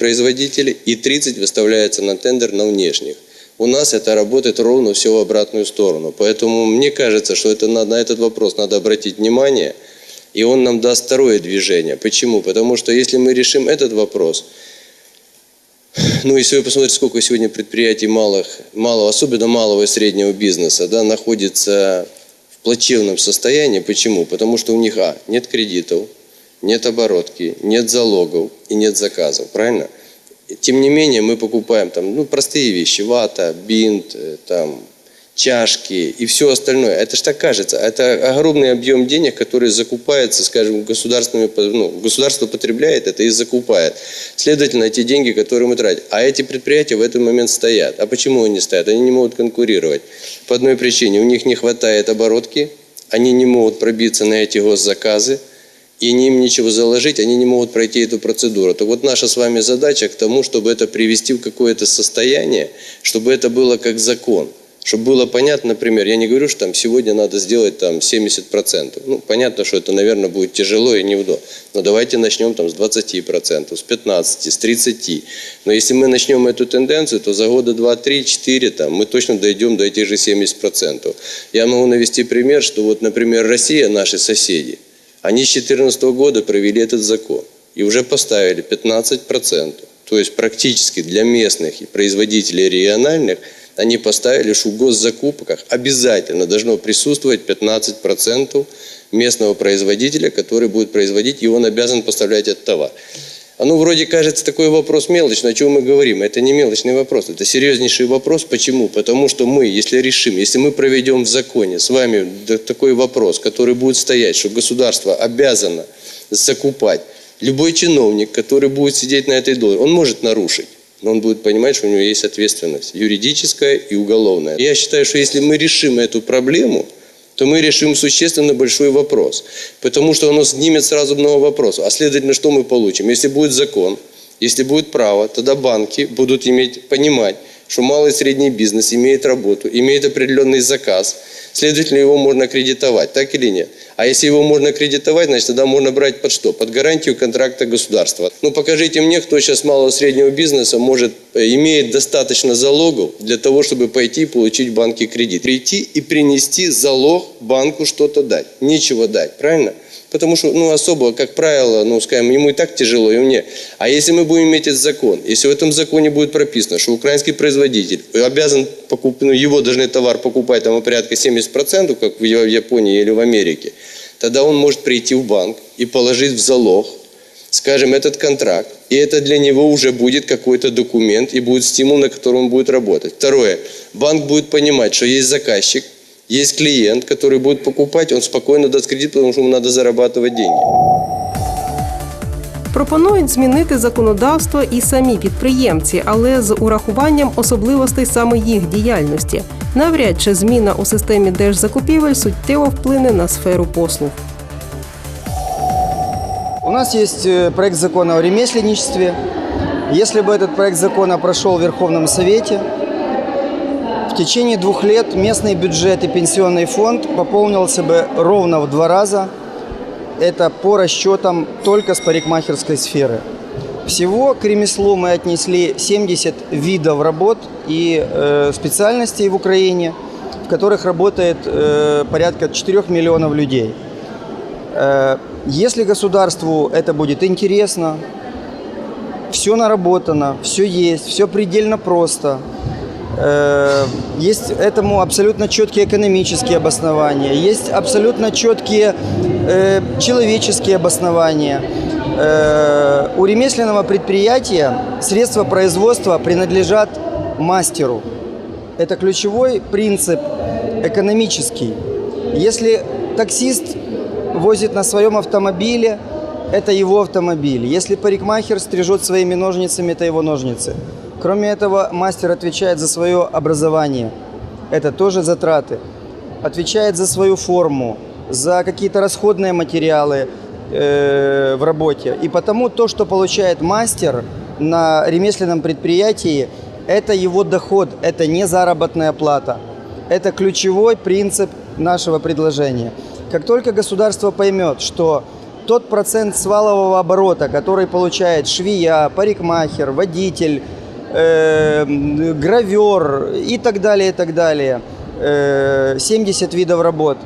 производителей и 30 выставляется на тендер на внешних. У нас это работает ровно все в обратную сторону. Поэтому мне кажется, что это надо, на этот вопрос надо обратить внимание, и он нам даст второе движение. Почему? Потому что если мы решим этот вопрос, ну, если вы посмотрите, сколько сегодня предприятий малых, малого, особенно малого и среднего бизнеса, да, находится в плачевном состоянии. Почему? Потому что у них, а, нет кредитов, нет оборотки, нет залогов и нет заказов. Правильно? Тем не менее, мы покупаем там, ну, простые вещи, вата, бинт, э, там, чашки и все остальное. Это ж так кажется. Это огромный объем денег, который закупается, скажем, государственными, ну, государство потребляет это и закупает. Следовательно, эти деньги, которые мы тратим. А эти предприятия в этот момент стоят. А почему они стоят? Они не могут конкурировать. По одной причине. У них не хватает оборотки, они не могут пробиться на эти госзаказы, и им ничего заложить, они не могут пройти эту процедуру. Так вот наша с вами задача к тому, чтобы это привести в какое-то состояние, чтобы это было как закон. Чтобы было понятно, например, я не говорю, что там сегодня надо сделать там 70%. Ну, понятно, что это, наверное, будет тяжело и неудобно. Но давайте начнем там с 20%, с 15%, с 30%. Но если мы начнем эту тенденцию, то за года 2, 3, 4 там, мы точно дойдем до этих же 70%. Я могу навести пример, что вот, например, Россия, наши соседи, они с 2014 года провели этот закон и уже поставили 15%. То есть практически для местных производителей региональных – они поставили, что в госзакупках обязательно должно присутствовать 15% местного производителя, который будет производить, и он обязан поставлять этот товар. Оно вроде кажется такой вопрос мелочный, о чем мы говорим. Это не мелочный вопрос, это серьезнейший вопрос. Почему? Потому что мы, если решим, если мы проведем в законе с вами такой вопрос, который будет стоять, что государство обязано закупать, любой чиновник, который будет сидеть на этой должности, он может нарушить но он будет понимать, что у него есть ответственность юридическая и уголовная. Я считаю, что если мы решим эту проблему, то мы решим существенно большой вопрос. Потому что оно снимет сразу много вопросов. А следовательно, что мы получим? Если будет закон, если будет право, тогда банки будут иметь, понимать, что малый и средний бизнес имеет работу, имеет определенный заказ, следовательно, его можно кредитовать, так или нет? А если его можно кредитовать, значит, тогда можно брать под что? Под гарантию контракта государства. Ну, покажите мне, кто сейчас малого и среднего бизнеса может, э, имеет достаточно залогов для того, чтобы пойти и получить в банке кредит. Прийти и принести залог банку что-то дать. Нечего дать, правильно? Потому что, ну, особо, как правило, ну, скажем, ему и так тяжело, и мне. А если мы будем иметь этот закон, если в этом законе будет прописано, что украинский производитель обязан покупать, ну, его должны товар покупать там порядка 70%, как в Японии или в Америке, тогда он может прийти в банк и положить в залог, скажем, этот контракт, и это для него уже будет какой-то документ и будет стимул, на котором он будет работать. Второе, банк будет понимать, что есть заказчик, есть клиент, который будет покупать, он спокойно даст кредит, потому что ему надо зарабатывать деньги. Пропонують змінити законодавство і самі підприємці, але з урахуванням особливостей саме їх діяльності. Навряд чи зміна у системі держзакупівель суттєво вплине на сферу послуг. У нас есть э, проект закона о ремесленничестве. Если бы этот проект закона прошел в Верховном Совете, в течение двух лет местный бюджет и пенсионный фонд пополнился бы ровно в два раза. Это по расчетам только с парикмахерской сферы. Всего к ремеслу мы отнесли 70 видов работ и э, специальностей в Украине, в которых работает э, порядка 4 миллионов людей. Э, если государству это будет интересно, все наработано, все есть, все предельно просто – есть этому абсолютно четкие экономические обоснования, есть абсолютно четкие э, человеческие обоснования. Э, у ремесленного предприятия средства производства принадлежат мастеру. Это ключевой принцип экономический. Если таксист возит на своем автомобиле, это его автомобиль. Если парикмахер стрижет своими ножницами, это его ножницы. Кроме этого, мастер отвечает за свое образование. Это тоже затраты. Отвечает за свою форму, за какие-то расходные материалы э, в работе. И потому то, что получает мастер на ремесленном предприятии, это его доход, это не заработная плата. Это ключевой принцип нашего предложения. Как только государство поймет, что тот процент свалового оборота, который получает швея, парикмахер, водитель, э, м, гравер и так далее, и так далее, э, 70 видов работ,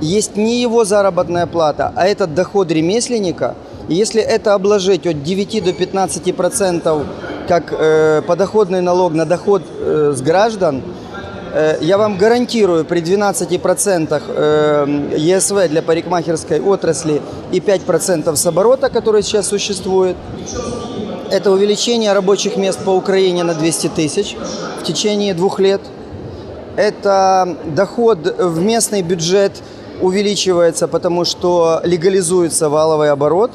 есть не его заработная плата, а это доход ремесленника. Если это обложить от 9 до 15 процентов как э, подоходный налог на доход э, с граждан, Э, Я вам гарантирую, при 12% э, ЕСВ для парикмахерской отрасли и 5% с оборота, который сейчас существует, это увеличение рабочих мест по Украине на 200 тысяч в течение двух лет. Это доход в местный бюджет увеличивается, потому что легализуется валовый оборот.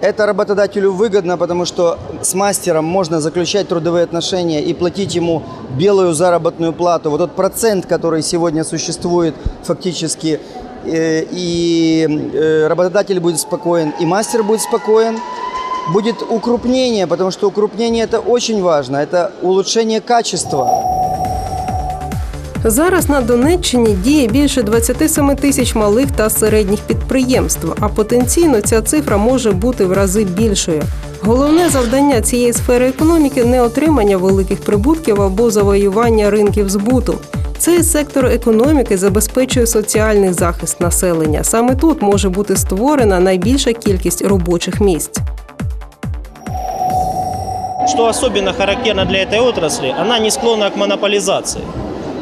Это работодателю выгодно, потому что с мастером можно заключать трудовые отношения и платить ему белую заработную плату. Вот тот процент, который сегодня существует фактически, э, и э, работодатель будет спокоен, и мастер будет спокоен. Будет укрупнение, потому что укрупнение это очень важно, это улучшение качества. Зараз на Донеччині діє більше 27 тисяч малих та середніх підприємств, а потенційно ця цифра може бути в рази більшою. Головне завдання цієї сфери економіки не отримання великих прибутків або завоювання ринків збуту. Цей сектор економіки забезпечує соціальний захист населення. Саме тут може бути створена найбільша кількість робочих місць. Что особенно характерно для этой отрасли, она не склонна к монополизации.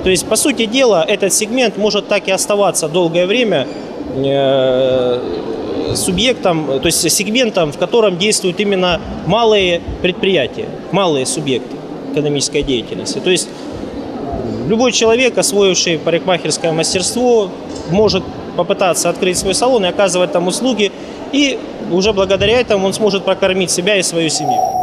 То есть, по сути дела, этот сегмент может так и оставаться долгое время э, субъектом, то есть сегментом, в котором действуют именно малые предприятия, малые субъекты экономической деятельности. То есть любой человек, освоивший парикмахерское мастерство, может попытаться открыть свой салон и оказывать там услуги, и уже благодаря этому он сможет прокормить себя и свою семью.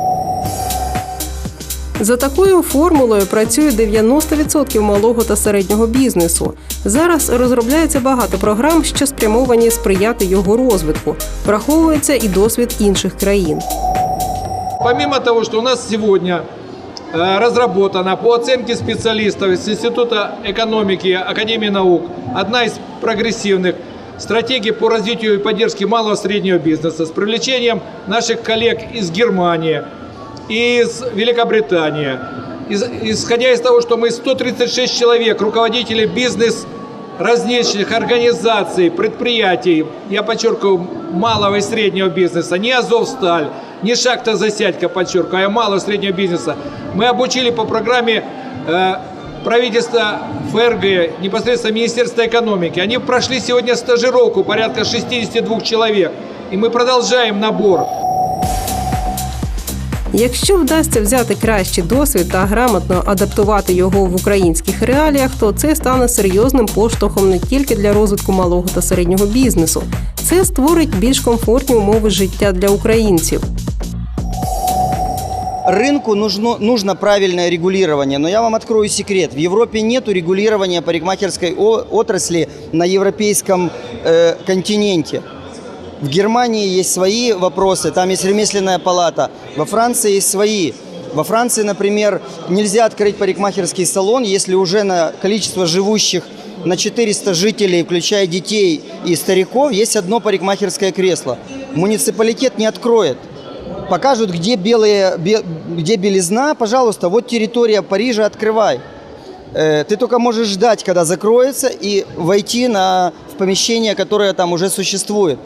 За такою формулою працює 90% малого та середнього бізнесу. Зараз розробляється багато програм, що спрямовані сприяти його розвитку. Враховується і досвід інших країн. Помимо того, что у нас сегодня э, разработана по оценке специалистов из Института экономики Академии наук одна из прогрессивных стратегий по развитию и поддержке малого и среднего бизнеса с привлечением наших коллег из Германии, Из Великобритании. Из- исходя из того, что мы 136 человек, руководителей бизнес различных организаций, предприятий, я подчеркиваю, малого и среднего бизнеса, не Азовсталь, не Шахта Засядька, подчеркиваю, а малого и среднего бизнеса. Мы обучили по программе э, правительства ФРГ, непосредственно Министерства экономики. Они прошли сегодня стажировку, порядка 62 человек. И мы продолжаем набор. Якщо вдасться взяти кращий досвід та грамотно адаптувати його в українських реаліях, то це стане серйозним поштовхом не тільки для розвитку малого та середнього бізнесу. Це створить більш комфортні умови життя для українців. Рынку нужно, нужно правильное регулирование, но я вам открою секрет. В Европе нет регулирования парикмахерской отрасли на европейском э, континенте. В Германии есть свои вопросы, там есть ремесленная палата. Во Франции есть свои. Во Франции, например, нельзя открыть парикмахерский салон, если уже на количество живущих на 400 жителей, включая детей и стариков, есть одно парикмахерское кресло. Муниципалитет не откроет. Покажут, где, белые, бе- где белизна, пожалуйста, вот территория Парижа, открывай. Э, Ты только можешь ждать, когда закроется, и войти на, в помещение, которое там уже существует.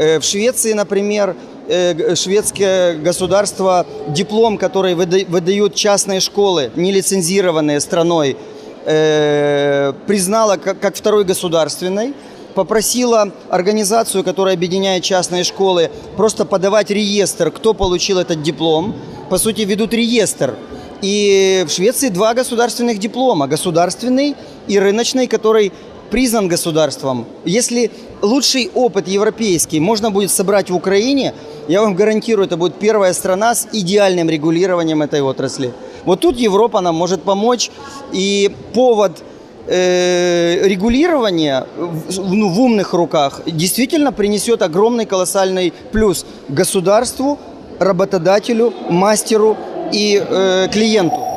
Э, В Швеции, например, э, шведское государство диплом, который выда- выдают частные школы, нелицензированные страной, э, признало как второй государственной, попросила организацию, которая объединяет частные школы, просто подавать реестр, кто получил этот диплом. По сути, ведут реестр. И в Швеции два государственных диплома. Государственный и рыночный, который признан государством. Если лучший опыт европейский можно будет собрать в Украине, я вам гарантирую, это будет первая страна с идеальным регулированием этой отрасли. Вот тут Европа нам может помочь. И повод э, регулирования в, ну, в умных руках действительно принесет огромный колоссальный плюс государству, работодателю, мастеру и э, клиенту.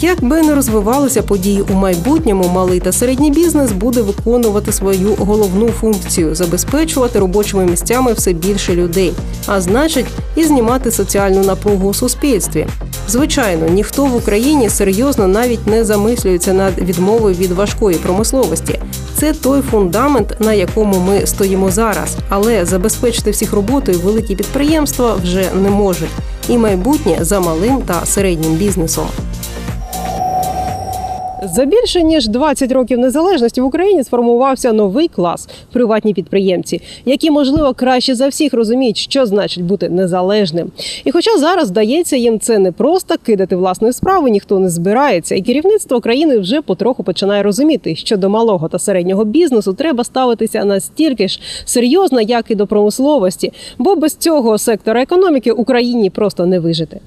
Як би не розвивалися події у майбутньому, малий та середній бізнес буде виконувати свою головну функцію забезпечувати робочими місцями все більше людей, а значить, і знімати соціальну напругу у суспільстві. Звичайно, ніхто в Україні серйозно навіть не замислюється над відмовою від важкої промисловості. Це той фундамент, на якому ми стоїмо зараз. Але забезпечити всіх роботою великі підприємства вже не можуть. І майбутнє за малим та середнім бізнесом. За більше ніж 20 років незалежності в Україні сформувався новий клас приватні підприємці, які можливо краще за всіх розуміють, що значить бути незалежним. І хоча зараз здається, їм це не просто кидати власної справи, ніхто не збирається, і керівництво країни вже потроху починає розуміти, що до малого та середнього бізнесу треба ставитися настільки ж серйозно, як і до промисловості, бо без цього сектора економіки Україні просто не вижити.